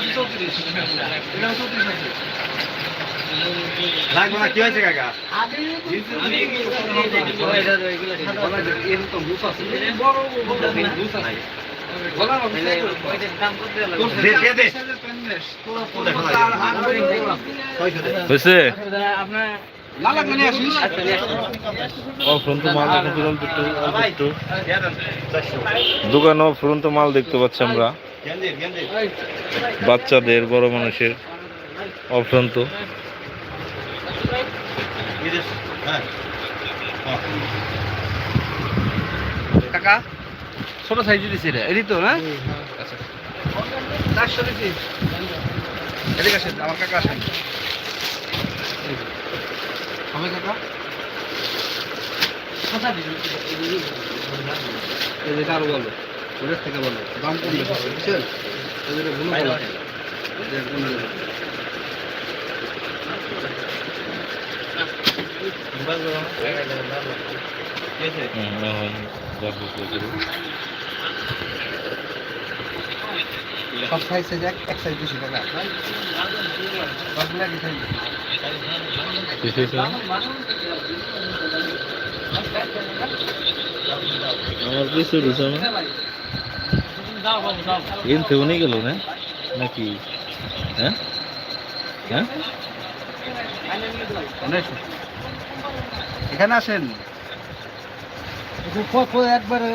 আছে চৌত্রিশ এটা চৌত্রিশ আছে লাগবে না কি হয়েছে? কাকা এরকম লুজ আছে বড় বড় লুজ আছে গলার অবস্থা দে দে দে হয়েছে না লাগলে নিয়ে আসিস অফ্রন্ত মাল দেখতে অল্প একটু অল্প একটু দোকানে অফ্রন্ত মাল দেখতে পাচ্ছি আমরা। বাচ্চাদের বড় মানুষের অভ্রান্ত কাকা ছোট সাইজ দিছে এটা এটি তো না আচ্ছা চারশো দিছি এদিকে আসেন আমার কাকা আসেন হবে কাকা যেটা আরও বলো ওদের থেকে বলো দাম কম বেশি বুঝছেন? এদের ভুলো সব সাইজ সাইজ এক এক সাইজ দিছি কাকা সবগুলো একই সাইজ? আমার কিছু রুচে না কিনতে উনি গেল না নাকি হ্যাঁ হ্যাঁ এখানে আসেন। একবারে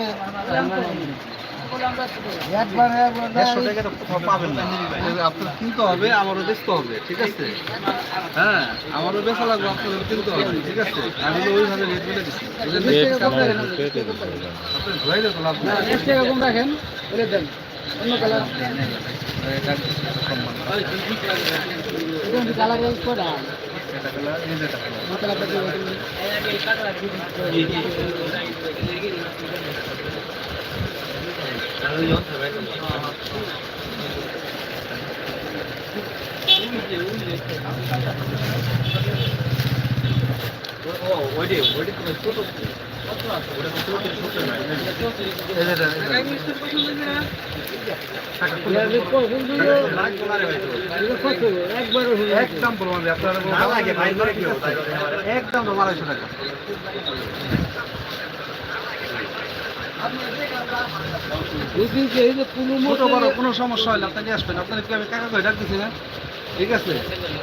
দেড়শো টাকা তো কোথাও পাবেন না। আপনার কিনতে হবে আমারও বেচতে হবে ঠিক আছে? হ্যাঁ আমারও বেচা লাগবে আপনাদের কিনতে হবে ঠিক আছে? আমি ওইভাবে রেট বলে দিচ্ছি। আপনি রাখেন? দেন। অন্য কালার। কালার ইউজ করা এটা একদম একদম তো আড়াইশো টাকা এই যে কোনো ছোট বড় কোনো সমস্যা হয় না আপনি আসবেন। আপনার কি আমি কাকা করে ডাকতেছি না? ঠিক আছে?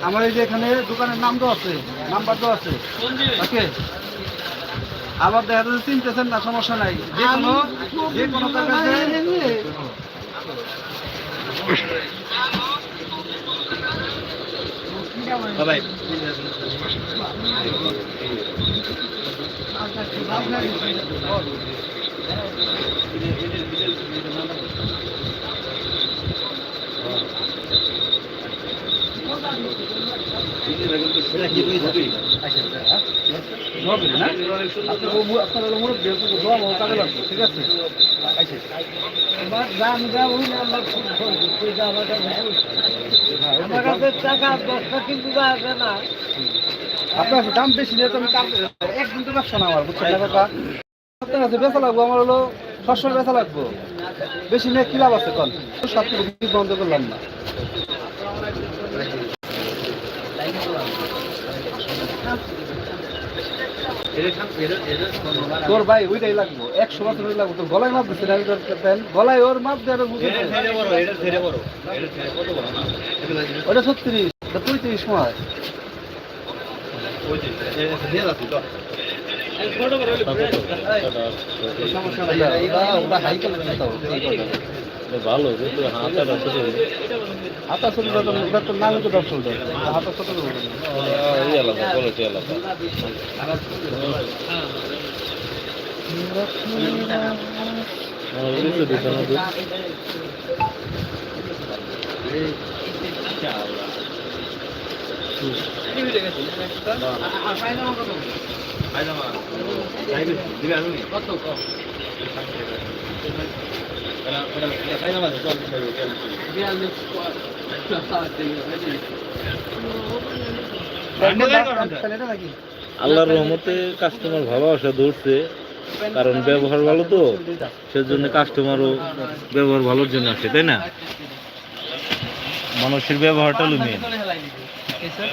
আমার এই যে এখানে দোকানের নাম তো আছে নাম্বার তো আছে। ওকে? আবার দেখা যাচ্ছে চিনতেছেন না সমস্যা নাই। যে কোনো যে কোনো না ঠিক আছে আমরা কাছে টাকা দশটা কিন্তু না। আপনার দাম বেশি নিয়ে তো আমি একদিন তো ব্যবসা না আমার বুঝছেন? আপনার কাছে বেচা লাগবো, আমার হলো সবসময় বেচা লাগবো। বেশি নিয়ে কি লাভ আছে সব কিছু বন্ধ করলাম না। তোর ভাই ওইটাই লাগবো, একশো বছর লাগবো, তোর গলায় মাপ দিচ্ছে আমি প্যান, গলায় ওর মাপ দিয়ে ওটা ছত্রিশ পঁয়ত্রিশ সময় ভালো কিন্তু ছোট হাতা ছোট তো নাম তো দশ ষোলো হাতা কিছু দিছে না দুধ এটা নাকি আল্লাহর রহমতে কাস্টমার ভালোবাসা ধরছে, কারণ ব্যবহার ভালো তো, সেজন্য কাস্টমারও ব্যবহার ভালোর জন্য আসে, তাই না? মানুষের ব্যবহারটা স্যার